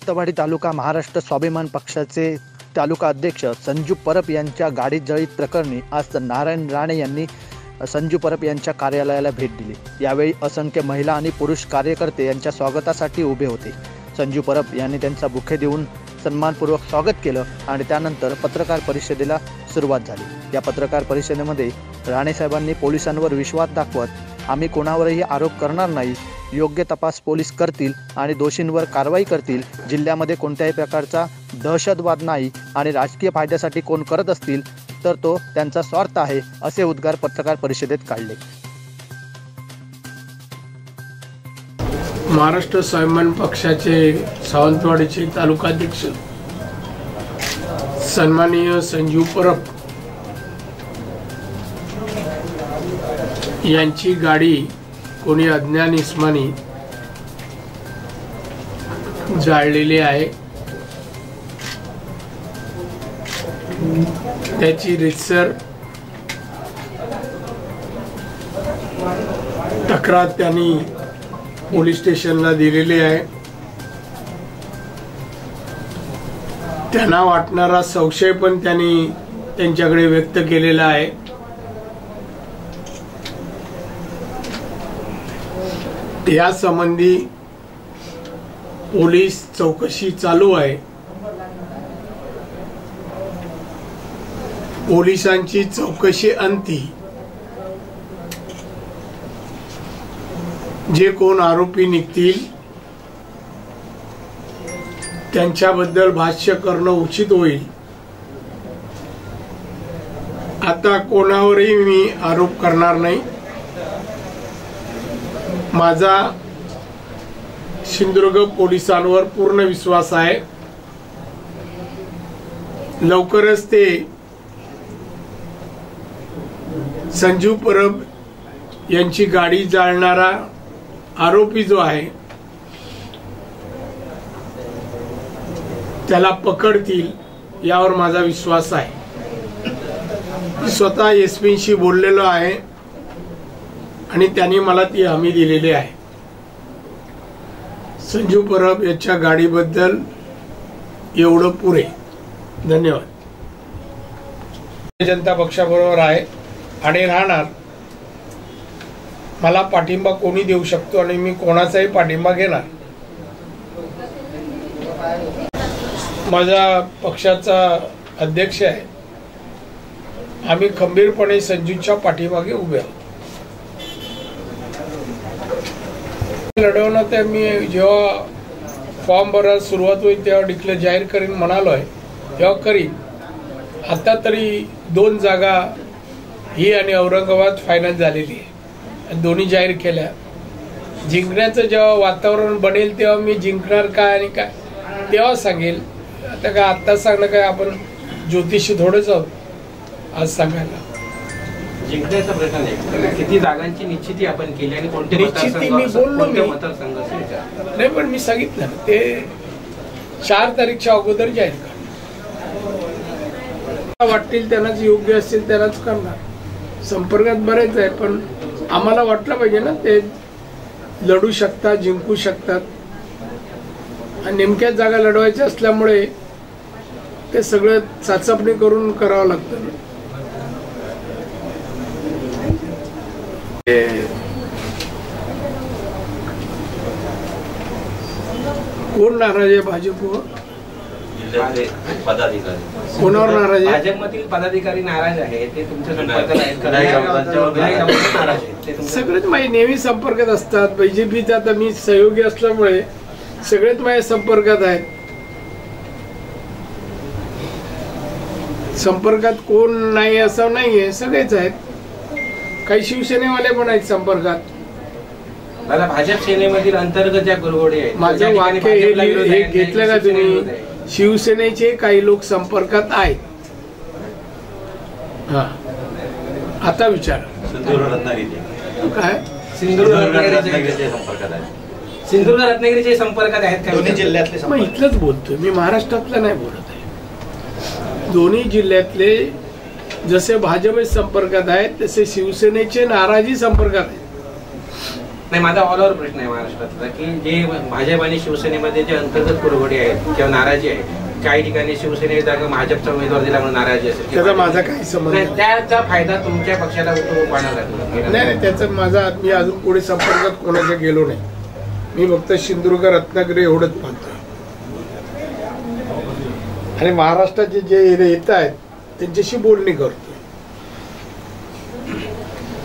सप्तवाडी तालुका महाराष्ट्र स्वाभिमान पक्षाचे तालुका अध्यक्ष संजू परब यांच्या गाडी जळीत प्रकरणी आज नारायण राणे यांनी संजू परब यांच्या कार्यालयाला भेट दिली. यावेळी असंख्य महिला आणि पुरुष कार्यकर्ते यांच्या स्वागतासाठी उभे होते. संजू परब यांनी त्यांचा बुखे देऊन सन्मानपूर्वक स्वागत केलं आणि त्यानंतर पत्रकार परिषदेला सुरुवात झाली. या पत्रकार परिषदेमध्ये राणे साहेबांनी पोलिसांवर विश्वास दाखवत आम्ही कोणावरही आरोप करणार नाही. योग्य तपास पोलीस करतील आणि दोषींवर कारवाई करतील. जिल्ह्यामध्ये कोणत्याही प्रकारचा दहशतवाद नाही आणि राजकीय फायद्यासाठी कोण करत असतील तर तो त्यांचा स्वार्थ आहे असे उद्गार पत्रकार परिषदेत काढले. महाराष्ट्र स्वाभिमान पक्षाचे सावंतवाडीचे तालुकाध्यक्ष सन्माननीय संजीव परब यांची गाडी कोणी अज्ञान इस्मानी जाळलेली आहे. त्याची रितसर तक्रार त्यांनी पोलीस स्टेशनला दिलेली आहे. त्यांना वाटणारा संशय पण त्यांनी त्यांच्याकडे व्यक्त केलेला आहे. या संबंधी पोलीस चौकशी चालू आहे. पोलिसांची चौकशी अंती. जे कोण आरोपी निघतील त्यांच्याबद्दल भाष्य करणं उचित होईल. आता कोणावरही मी आरोप करणार नाही. माझा सिंधुदुर्ग पोलिसांवर पूर्ण विश्वास आहे. लवकरच ते संजीव परब यांची गाडी जाळणारा आरोपी जो आहे त्याला पकडतील यावर माझा विश्वास आहे. मी स्वतः एस पीशी बोललेलो आहे. आणि त्यांनी मला ती हमी दिलेली आहे. संजू परब याच्या गाडीबद्दल एवढं पुरे. धन्यवाद. जनता पक्षाबरोबर आहे आणि राहणार. मला पाठिंबा कोणी देऊ शकतो आणि मी कोणाचाही पाठिंबा घेणार. माझा पक्षाचा अध्यक्ष आहे. आम्ही खंबीरपणे संजूच्या पाठीमागे उभे आहोत. लढवणं ते मी जेव्हा फॉर्म भरायला सुरुवात होईल तेव्हा डिक्लेअर जाहीर करीन म्हणालो आहे. तेव्हा करीन आता तरी दोन जागा ही आणि औरंगाबाद फायनल झालेली आहे. दोन्ही जाहीर केल्या. जिंकण्याचं जेव्हा वातावरण बनेल तेव्हा मी जिंकणार काय आणि काय तेव्हा सांगेल. आता काय आत्ता सांगणं काय आपण ज्योतिषी थोडंच आहोत. आज सांगायला. जिंकण्याचा प्रश्न नाही. किती जागांची निश्चिती आपण केली आणि कोणते मतदारसंघ नाही पण मी सांगितलं ते चार तारीखच्या अगोदर जाहीर कर वाटतील त्यांनाच योग्य असतील त्यांनाच करणार. संपर्कात बरेच आहे पण आम्हाला वाटलं पाहिजे ना ते लढू शकतात जिंकू शकतात. आणि नेमक्याच जागा लढवायच्या असल्यामुळे ते सगळं चाचपणी करून करावं लागतं कोण नाराज आहे भाजपवर पदाधिकारी. कोणावर नाराज आहे? भाजपमधील पदाधिकारी नाराज आहेत ते तुमच्या संपर्कात सगळेच माझे नेहमी संपर्कात असतात. बीजेपीचा आता मी सहयोगी असल्यामुळे सगळेच माझ्या संपर्कात आहेत. संपर्कात कोण नाही असं नाहीये सगळेच आहेत. काही शिवसेनेवाले पण आहेत संपर्कात. दादा भाजप सेनेमधील अंतर्गत ज्या गुरगोडी आहेत माझं वाक्य हे हे घेतलं का तुम्ही. शिवसेनेचे काही लोक संपर्कात आहेत. हा. आता विचार. सिंधुदुर्ग रत्नागिरी काय? सिंधुदुर्ग रत्नागिरीचे. रत्नागिरीच्या संपर्कात आहे सिंधुदुर्ग रत्नागिरीचे संपर्कात आहेत का? दोन्ही जिल्ह्यातले मग इथलंच बोलतोय. मी महाराष्ट्रातलं नाही बोलत आहे. दोन्ही जिल्ह्यातले जसे भाजप संपर्कात आहेत तसे शिवसेनेचे नाराजी संपर्कात आहेत. नाही माझा ऑल ओव्हर प्रश्न आहे महाराष्ट्रातला की जे भाजप आणि शिवसेनेमध्ये जे अंतर्गत कुरघोडी आहेत किंवा नाराजी आहे काही ठिकाणी शिवसेने जागा भाजपचा उमेदवार दिल्यामुळे नाराजी असेल त्याचा माझा काही संबंध नाही. त्याचा फायदा तुमच्या पक्षाला होतो पाहणार नाही नाही त्याचं माझा मी अजून पुढे संपर्कात कोणाच्या गेलो नाही. मी फक्त सिंधुदुर्ग रत्नागिरी एवढंच पाहतो आणि महाराष्ट्राचे जे येत आहेत त्यांच्याशी बोलणी करतो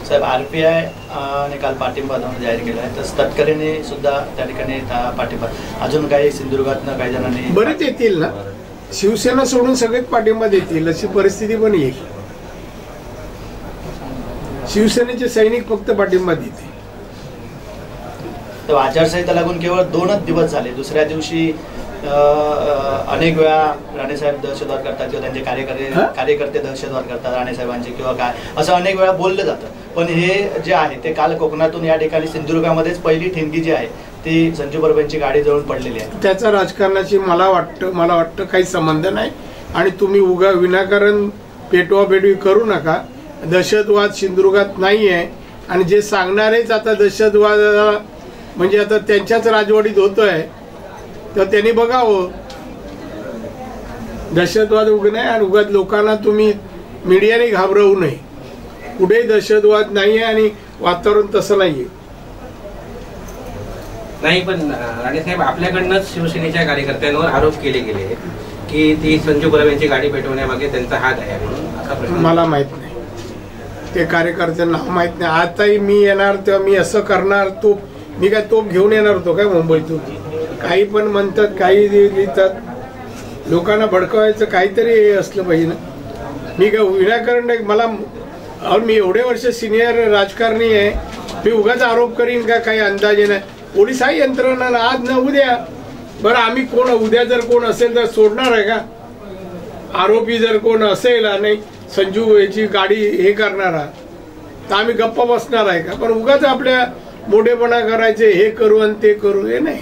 साहेब आरपीआय ने काल पाठिंबा जाहीर केला आहे तर तटकरेने सुद्धा त्या ठिकाणी पाठिंबा अजून काही सिंधुदुर्गातनं काही जणांनी बरेच येतील ना? शिवसेना सोडून सगळेच पाठिंबा देतील. अशी परिस्थिती पण येईल. शिवसेनेचे सैनिक फक्त पाठिंबा देतील. तर आचारसंहिता लागून केवळ दोनच दिवस झाले. दुसऱ्या दिवशी अनेक वेळा राणेसाहेब दहशतवाद करतात किंवा त्यांचे कार्यकर्ते? कार्यकर्ते दहशतवाद करतात राणेसाहेबांचे किंवा काय असं अनेक वेळा बोललं जातं. पण हे जे आहे ते काल कोकणातून या ठिकाणी सिंधुदुर्गामध्येच पहिली ठिणगी जी आहे ती संजू परब यांची गाडी जळून पडलेली आहे. त्याचा राजकारणाशी मला वाटतं मला वाटतं काही संबंध नाही. आणि तुम्ही उगा विनाकारण पेटवा पेटवी करू नका. दहशतवाद सिंधुदुर्गात नाही आहे आणि जे सांगणारेच आता दहशतवाद म्हणजे आता त्यांच्याच राजवाडीत होतोय. तर त्यांनी बघावं. दहशतवाद उग नाही आणि उगाच लोकांना तुम्ही मीडियाने घाबरवू नये. कुठेही दहशतवाद नाही आहे आणि वातावरण तसं नाहीये. नाही पण अं, राणेसाहेब आपल्याकडनंच शिवसेनेच्या कार्यकर्त्यांवर आरोप केले गेले की ती संजू परब यांची गाडी पेटवण्यामागे त्यांचा हात आहे म्हणून असा प्रश्न. मला माहीत नाही. ते कार्यकर्त्यांना माहीत नाही. आताही मी येणार तेव्हा मी असं करणार तोप मी काय तोप घेऊन येणार होतो काय मुंबईतून? काही पण म्हणतात काही लिहितात. लोकांना भडकवायचं काहीतरी हे असलं पाहिजे ना. मी काय विनाकारण नाही मला मी एवढे वर्ष सिनियर राजकारणी आहे. मी उगाच आरोप करीन का? काही अंदाजे नाही. पोलिसाही यंत्रणा आज न उद्या. बरं आम्ही कोण उद्या जर कोण असेल तर सोडणार आहे का? आरोपी जर कोण असेल आणि संजू याची गाडी हे करणारा तर आम्ही गप्पा बसणार आहे का? पण उगाच आपल्या मोठेपणा करायचे हे करू आणि ते करू हे नाही.